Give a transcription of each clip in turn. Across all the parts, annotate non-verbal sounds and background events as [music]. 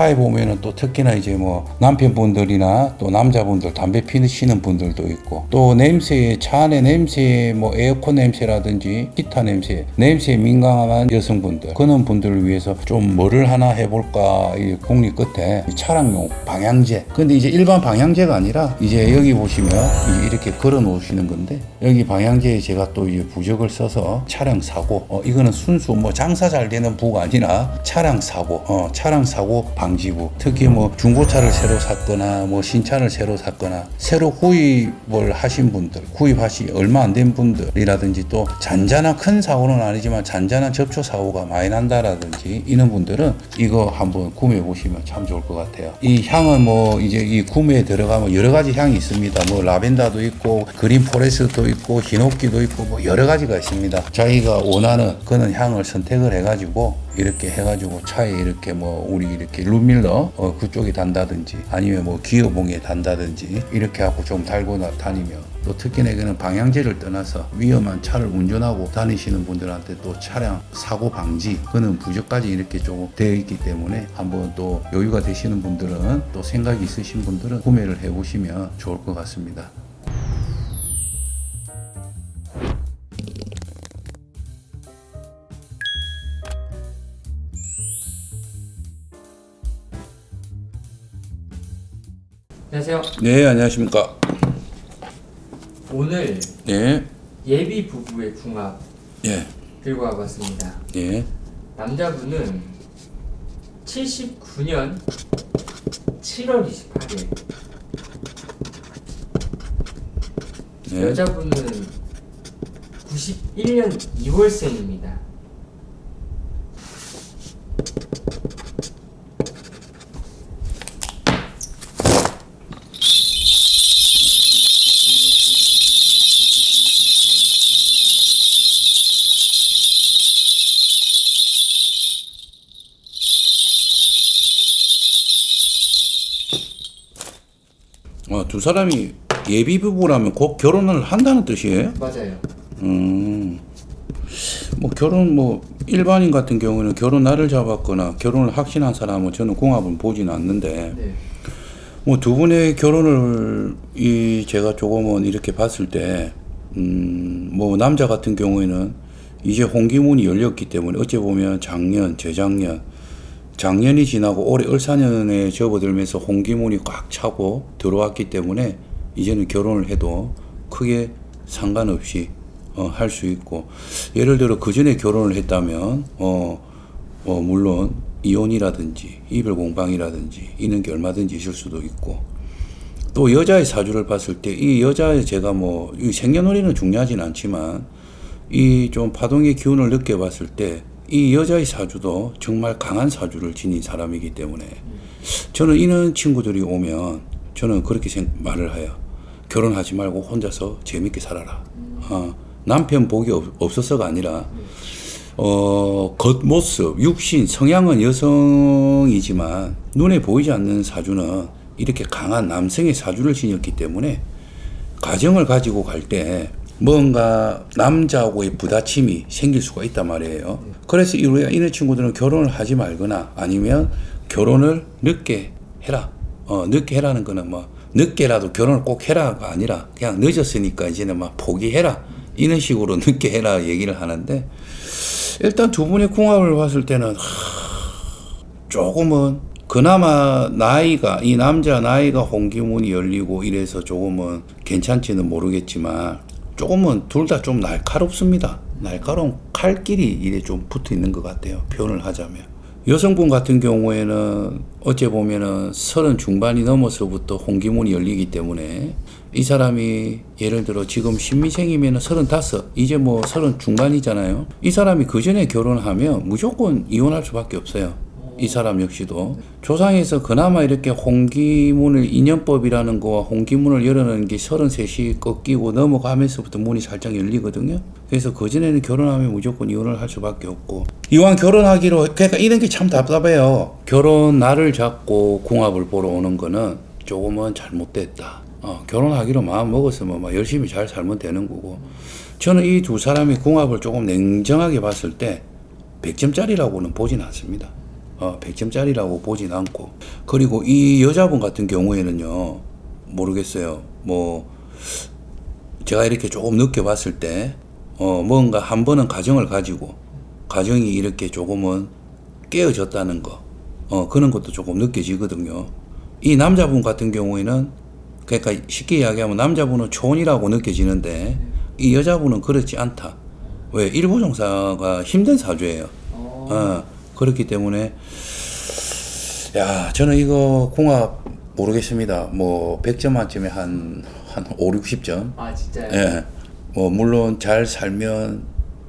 차에 보면은 또 특히나 이제 뭐 남편분들이나 또 남자분들 담배 피시는 분들도 있고 또 냄새에 차 안에 냄새에 뭐 에어컨 냄새라든지 기타 냄새 냄새에 민감한 여성분들 그런 분들을 위해서 좀 뭐를 하나 해볼까 이 국립 끝에 이 차량용 방향제. 근데 이제 일반 방향제가 아니라 이제 여기 보시면 이렇게 걸어 놓으시는 건데 여기 방향제에 제가 또 이제 부적을 써서 차량 사고 어 이거는 순수 뭐 장사 잘 되는 부가 아니라 차량 사고 어 차량 사고 방 지부 특히 뭐 중고차를 새로 샀거나 뭐 신차를 새로 샀거나 새로 구입을 하신 분들 구입하시 얼마 안 된 분들이라든지 또 잔잔한 큰 사고는 아니지만 잔잔한 접촉 사고가 많이 난다라든지 이런 분들은 이거 한번 구매해 보시면 참 좋을 것 같아요. 이 향은 뭐 이제 이 구매에 들어가면 여러 가지 향이 있습니다. 뭐 라벤더도 있고 그린 포레스트도 있고 히노키도 있고 뭐 여러 가지가 있습니다. 자기가 원하는 그런 향을 선택을 해가지고 이렇게 해가지고 차에 이렇게 뭐 우리 이렇게 룸밀러 어 그쪽에 단다든지 아니면 뭐 기어봉에 단다든지 이렇게 하고 좀 달고 나- 다니면 또 특히 내게는 방향제를 떠나서 위험한 차를 운전하고 다니시는 분들한테 또 차량 사고 방지 그는 부적까지 이렇게 조금 되어 있기 때문에 한번 또 여유가 되시는 분들은 또 생각이 있으신 분들은 구매를 해 보시면 좋을 것 같습니다. 안녕하세요. 네 안녕하십니까. 오늘 네 예비 부부의 궁합 예. 들고 와봤습니다. 예. 남자분은 79년 7월 28일, 예. 여자분은 91년 2월생입니다. 두 사람이 예비 부부라면 곧 결혼을 한다는 뜻이에요? 맞아요. 음, 뭐 결혼 뭐 일반인 같은 경우는 결혼 날을 잡았거나 결혼을 확신한 사람은 저는 궁합을 보지는 않는데 네. 뭐두 분의 결혼을 이 제가 조금은 이렇게 봤을 때, 음, 뭐 남자 같은 경우에는 이제 홍기문이 열렸기 때문에 어찌 보면 작년, 재작년, 작년이 지나고 올해 을사년에 접어들면서 홍기문이 꽉 차고 들어왔기 때문에 이제는 결혼을 해도 크게 상관없이 어, 할 수 있고 예를 들어 그 전에 결혼을 했다면 어, 어 물론 이혼이라든지 이별 공방이라든지 이런 게 얼마든지 있을 수도 있고 또 여자의 사주를 봤을 때 이 여자의 제가 뭐 이 생년월일은 중요하진 않지만 이 좀 파동의 기운을 느껴봤을 때 이 여자의 사주도 정말 강한 사주를 지닌 사람이기 때문에 저는 이런 친구들이 오면 저는 그렇게 생, 말을 해요. 결혼하지 말고 혼자서 재밌게 살아라. 어, 남편 복이 없, 없어서가 아니라 어, 겉모습, 육신, 성향은 여성이지만 눈에 보이지 않는 사주는 이렇게 강한 남성의 사주를 지녔기 때문에 가정을 가지고 갈 때 뭔가 남자하고의 부딪힘이 생길 수가 있단 말이에요. 그래서 이- 우리가 이런 친구들은 결혼을 하지 말거나 아니면 결혼을 늦게 해라. 어, 늦게 해라는 거는 뭐 늦게라도 결혼을 꼭 해라가 아니라 그냥 늦었으니까 이제는 막 포기해라. 이런 식으로 [laughs] 늦게 해라 얘기를 하는데 일단 두 분의 궁합을 봤을 때는 하, 조금은 그나마 나이가 이 남자 나이가 홍기문이 열리고 이래서 조금은 괜찮지는 모르겠지만 조금은 둘 다 좀 날카롭습니다. 날카로운 칼길이 이래 좀 붙어 있는 것 같아요. 표현을 하자면. 여성분 같은 경우에는 어째 보면은 서른 중반이 넘어서부터 홍기문이 열리기 때문에 이 사람이 예를 들어 지금 신미생이면은 서른다섯 이제 뭐 서른 중반이잖아요. 이 사람이 그 전에 결혼하면 무조건 이혼할 수밖에 없어요. 이 사람 역시도 조상에서 그나마 이렇게 홍기문을 인연법이라는 거와 홍기문을 열어놓은 게 서른셋이 꺾이고 넘어가면서부터 문이 살짝 열리거든요. 그래서 그 전에는 결혼하면 무조건 이혼을 할 수밖에 없고 이왕 결혼하기로 그러니까 이런 게 참 답답해요. 결혼 날을 잡고 궁합을 보러 오는 거는 조금은 잘못됐다. 어, 결혼하기로 마음 먹었으면 막 열심히 잘 살면 되는 거고 저는 이 두 사람의 궁합을 조금 냉정하게 봤을 때 100점짜리라고는 보진 않습니다. 어, 100점짜리라고 보진 않고. 그리고 이 여자분 같은 경우에는요, 모르겠어요. 뭐, 제가 이렇게 조금 늦게 봤을 때, 어, 뭔가 한 번은 가정을 가지고, 가정이 이렇게 조금은 깨어졌다는 거, 어, 그런 것도 조금 느껴지거든요. 이 남자분 같은 경우에는, 그러니까 쉽게 이야기하면 남자분은 촌이라고 느껴지는데, 이 여자분은 그렇지 않다. 왜? 일부 종사가 힘든 사주예요. 어, 어, 그렇기 때문에 야 저는 이거 궁합 모르겠습니다. 뭐 100점 만점에 한, 한 5, 60점. 아 진짜요? 예. 뭐 물론 잘 살면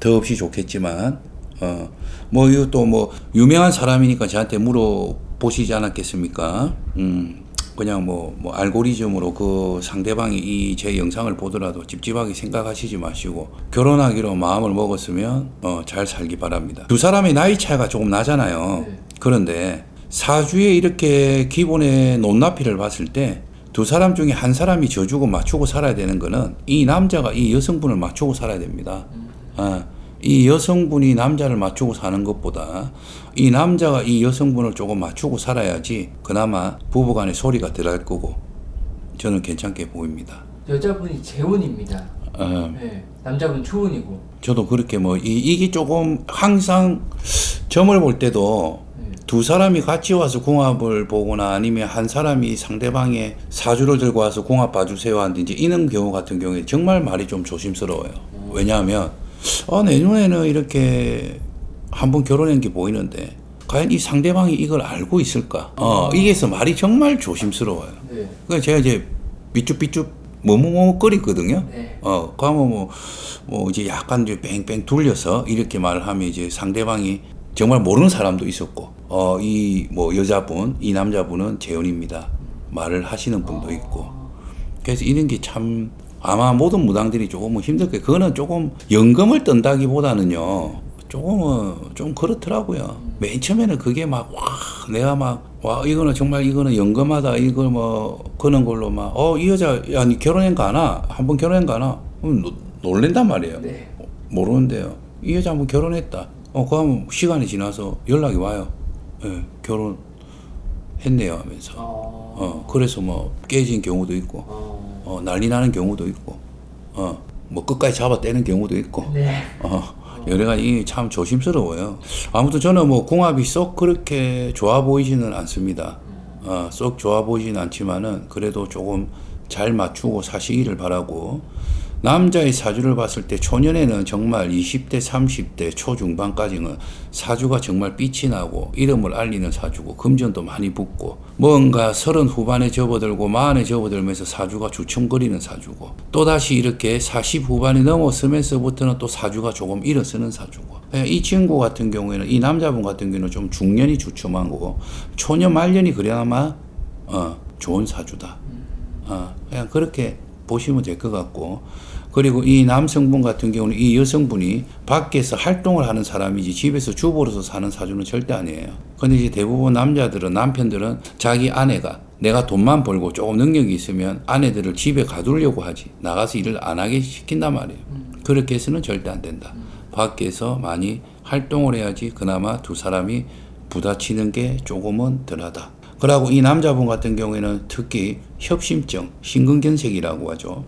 더없이 좋겠지만 어, 뭐 이것도 뭐 유명한 사람이니까 저한테 물어보시지 않았겠습니까? 음. 그냥 뭐, 뭐 알고리즘으로 그 상대방이 이 제 영상을 보더라도 찝찝하게 생각하시지 마시고 결혼하기로 마음을 먹었으면 어, 잘 살기 바랍니다. 두 사람의 나이 차이가 조금 나잖아요. 네. 그런데 사주에 이렇게 기본의 높낮이를 봤을 때 두 사람 중에 한 사람이 져주고 맞추고 살아야 되는 거는 이 남자가 이 여성분을 맞추고 살아야 됩니다. 아, 이 여성분이 남자를 맞추고 사는 것보다 이 남자가 이 여성분을 조금 맞추고 살아야지 그나마 부부간의 소리가 들어갈 거고 저는 괜찮게 보입니다. 여자분이 재혼입니다. 어, 네. 남자분 초혼이고. 저도 그렇게 뭐 이, 이게 조금 항상 점을 볼 때도 네. 두 사람이 같이 와서 궁합을 보거나 아니면 한 사람이 상대방의 사주를 들고 와서 궁합 봐주세요 하는지 이런 경우 같은 경우에 정말 말이 좀 조심스러워요. 왜냐하면 아, 내 눈에는 이렇게 한번 결혼한 게 보이는데 과연 이 상대방이 이걸 알고 있을까? 어, 이게서 말이 정말 조심스러워요. 네. 그러니까 제가 이제 삐쭉삐쭉 머뭇머뭇거리거든요. 네. 어, 그러면 뭐, 뭐 이제 약간 이제 뺑뺑 돌려서 이렇게 말을 하면 이제 상대방이 정말 모르는 사람도 있었고, 어, 이 뭐 여자분, 이 남자분은 재혼입니다. 말을 하시는 분도 있고. 그래서 이런 게 참 아마 모든 무당들이 조금은 힘들 거예요. 그거는 조금 연금을 뜬다기보다는요. 조금은 좀 그렇더라고요. 맨 처음에는 그게 막, 와, 내가 막, 와, 이거는 정말 이거는 연금하다. 이걸 뭐, 그런 걸로 막, 어, 이 여자, 야, 니 결혼한 거 아나? 한번 결혼한 거 아나? 그럼 노- 놀랜단 말이에요. 네. 모르는데요. 이 여자 한번 결혼했다. 어, 그럼 시간이 지나서 연락이 와요. 예, 결혼했네요 하면서. 어. 어, 그래서 뭐 깨진 경우도 있고, 어. 어, 난리 나는 경우도 있고, 어, 뭐 끝까지 잡아 떼는 경우도 있고, 네. 어, 여러 가지 참 조심스러워요. 아무튼 저는 뭐 궁합이 쏙 그렇게 좋아 보이지는 않습니다. 어, 쏙 좋아 보이지는 않지만은 그래도 조금 잘 맞추고 사시기를 바라고 남자의 사주를 봤을 때 초년에는 정말 20대, 30대 초중반까지는 사주가 정말 빛이 나고 이름을 알리는 사주고 금전도 많이 붙고 뭔가 서른 후반에 접어들고 마흔에 접어들면서 사주가 주춤거리는 사주고 또다시 이렇게 40 후반에 넘어서면서부터는 또 사주가 조금 일어서는 사주고 예, 이 친구 같은 경우에는 이 남자분 같은 경우는 좀 중년이 주춤한 거고 초년 말년이 그래야만 어, 좋은 사주다. 어, 그냥 그렇게 보시면 될 것 같고 그리고 이 남성분 같은 경우는 이 여성분이 밖에서 활동을 하는 사람이지 집에서 주부로서 사는 사주는 절대 아니에요. 근데 이제 대부분 남자들은 남편들은 자기 아내가 내가 돈만 벌고 조금 능력이 있으면 아내들을 집에 가두려고 하지 나가서 일을 안 하게 시킨단 말이에요. 그렇게 해서는 절대 안 된다. 밖에서 많이 활동을 해야지 그나마 두 사람이 부딪히는 게 조금은 덜하다. 그러고 이 남자분 같은 경우에는 특히 협심증, 심근경색이라고 하죠.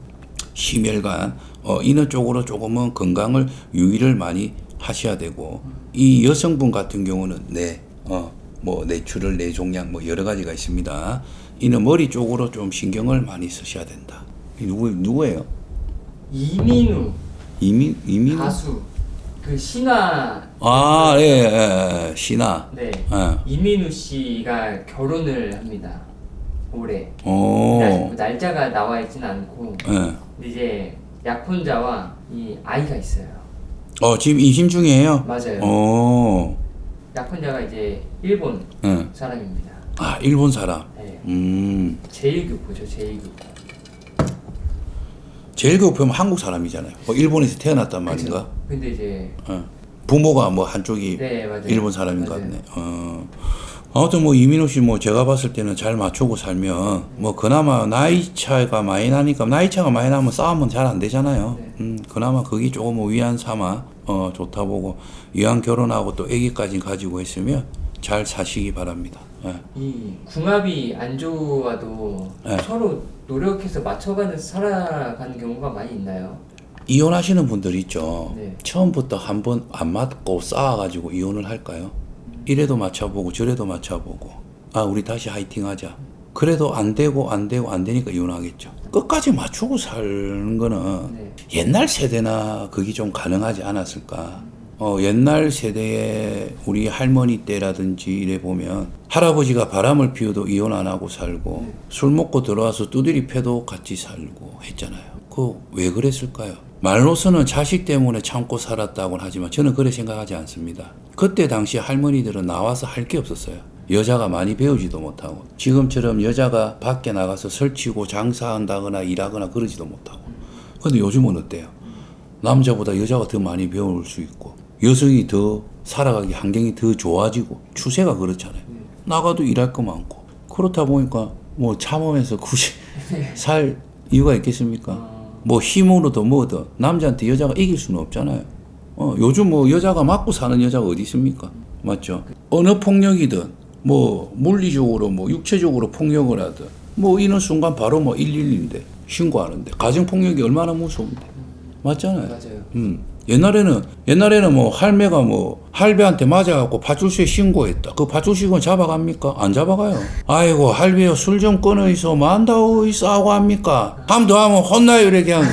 심혈관, 어, 이런 쪽으로 조금은 건강을 유의를 많이 하셔야 되고 이 여성분 같은 경우는 뇌, 어, 뭐 뇌출혈, 뇌종양 뭐 여러 가지가 있습니다. 이는 머리 쪽으로 좀 신경을 많이 쓰셔야 된다. 이 누구 누구예요? 이민우 이민 이민 가수 그 신화. 아, 예, 예, 예, 신아. 네. 예. 이민우 씨가 결혼을 합니다. 올해. 오, 아직 날짜가 나와 있진 않고. 예. 근데 이제 약혼자와 이 아이가 있어요. 어, 지금 임신 중이에요? 맞아요. 오, 약혼자가 이제 일본 예. 사람입니다. 아, 일본 사람. 네. 음, 제1교포죠 제1교포 제일 급하면 한국 사람이잖아요. 뭐 일본에서 태어났단 말인가? 근데 이제 어. 부모가 뭐 한쪽이 네 맞아요 일본 사람인 것 맞아요. 같네. 어. 아무튼 뭐 이민호 씨 뭐 제가 봤을 때는 잘 맞추고 살면 뭐 그나마 나이 차가 많이 나니까 나이 차가 많이 나면 싸움은 잘 안 되잖아요. 네. 음 그나마 그게 조금 뭐 위안 삼아 어 좋다 보고 이왕 결혼하고 또 아기까지 가지고 있으면 잘 사시기 바랍니다. 예. 이 궁합이 안 좋아도 네. 서로 노력해서 맞춰가는 살아가는 경우가 많이 있나요? 이혼하시는 분들 있죠. 네. 처음부터 한 번 안 맞고 싸워가지고 이혼을 할까요? 이래도 맞춰보고 저래도 맞춰보고 아 우리 다시 화이팅하자. 그래도 안 되고 안 되고 안 되니까 이혼하겠죠. 끝까지 맞추고 사는 거는 네. 옛날 세대나 그게 좀 가능하지 않았을까? 어, 옛날 세대에 우리 할머니 때라든지 이래 보면 할아버지가 바람을 피워도 이혼 안 하고 살고 술 먹고 들어와서 두드리 패도 같이 살고 했잖아요. 그 왜 그랬을까요? 말로서는 자식 때문에 참고 살았다고는 하지만 저는 그래 생각하지 않습니다. 그때 당시 할머니들은 나와서 할 게 없었어요. 여자가 많이 배우지도 못하고 지금처럼 여자가 밖에 나가서 설치고 장사한다거나 일하거나 그러지도 못하고 근데 요즘은 어때요? 남자보다 여자가 더 많이 배울 수 있고 여성이 더 살아가기 환경이 더 좋아지고 추세가 그렇잖아요. 나가도 일할 거 많고 그렇다 보니까 뭐 참으면서 굳이 [laughs] 살 이유가 있겠습니까? 뭐 힘으로도 뭐든 남자한테 여자가 이길 수는 없잖아요. 어, 요즘 뭐 여자가 맞고 사는 여자가 어디 있습니까? 맞죠? 어느 폭력이든 뭐 물리적으로 뭐 육체적으로 폭력을 하든 뭐 이런 순간 바로 뭐 112인데 신고하는데 가정 폭력이 얼마나 무서운데 맞잖아요. 맞아요. 음. 옛날에는 옛날에는 뭐 할매가 뭐 할배한테 맞아갖고 파출소에 신고했다. 그 파출소는 잡아갑니까? 안 잡아가요. 아이고 할배요 술 좀 끊어 있어 만다고 이 싸고 합니까? 함도 하면 혼나요 이렇게 그냥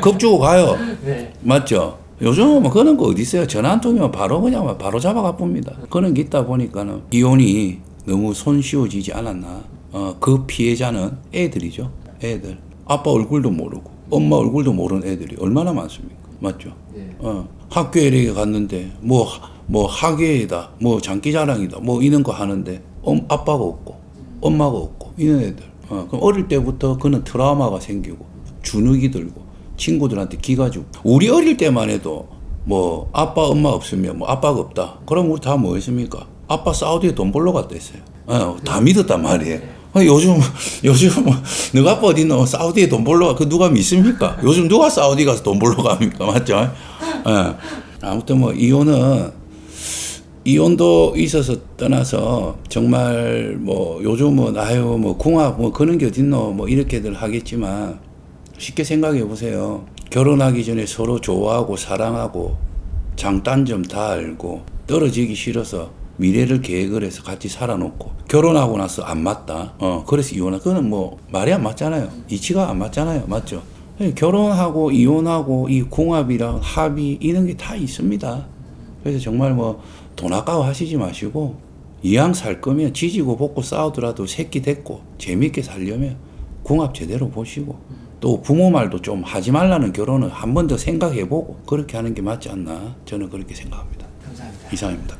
겁주고 가요. 네. 맞죠? 요즘은 뭐 그런 거 어디 있어요? 전화 한 통이면 바로 그냥 뭐 바로 잡아가 봅니다. 그런 게 있다 보니까는 이혼이 너무 손쉬워지지 않았나. 어, 그 피해자는 애들이죠. 애들. 아빠 얼굴도 모르고 엄마 얼굴도 모르는 애들이 얼마나 많습니까? 맞죠? 네. 어, 학교에 이렇게 갔는데 뭐, 뭐 학예이다, 뭐 장기자랑이다, 뭐 이런 거 하는데 엄, 아빠가 없고 엄마가 없고 이런 애들. 어, 그럼 어릴 때부터 그는 트라우마가 생기고 주눅이 들고 친구들한테 기가 주고 우리 어릴 때만 해도 뭐 아빠 엄마 없으면 뭐 아빠가 없다. 그럼 우리 다뭐 했습니까? 아빠 사우디에 돈 벌러 갔다 했어요. 어, 다 믿었단 말이에요. 어, 요즘 [laughs] 요즘 뭐 너가 아빠 어디 있노? 사우디에 돈 벌러 가. 그 누가 믿습니까? 요즘 누가 사우디 가서 돈 벌러 갑니까? [laughs] 맞죠? 예. 아무튼 뭐 이혼은 이혼도 있어서 떠나서 정말 뭐 요즘은 아유 뭐 궁합 뭐 그런 게 어딨노 뭐 이렇게들 하겠지만 쉽게 생각해 보세요. 결혼하기 전에 서로 좋아하고 사랑하고 장단점 다 알고 떨어지기 싫어서 미래를 계획을 해서 같이 살아놓고 결혼하고 나서 안 맞다. 어 그래서 이혼하. 그거는 뭐 말이 안 맞잖아요. 이치가 안 맞잖아요. 맞죠? 예, 결혼하고 이혼하고 이 궁합이랑 합의 이런 게 다 있습니다. 그래서 정말 뭐 돈 아까워 하시지 마시고 이왕 살 거면 지지고 볶고 싸우더라도 새끼 됐고 재밌게 살려면 궁합 제대로 보시고 또 부모 말도 좀 하지 말라는 결혼을 한 번 더 생각해 보고 그렇게 하는 게 맞지 않나 저는 그렇게 생각합니다. 감사합니다. 이상입니다.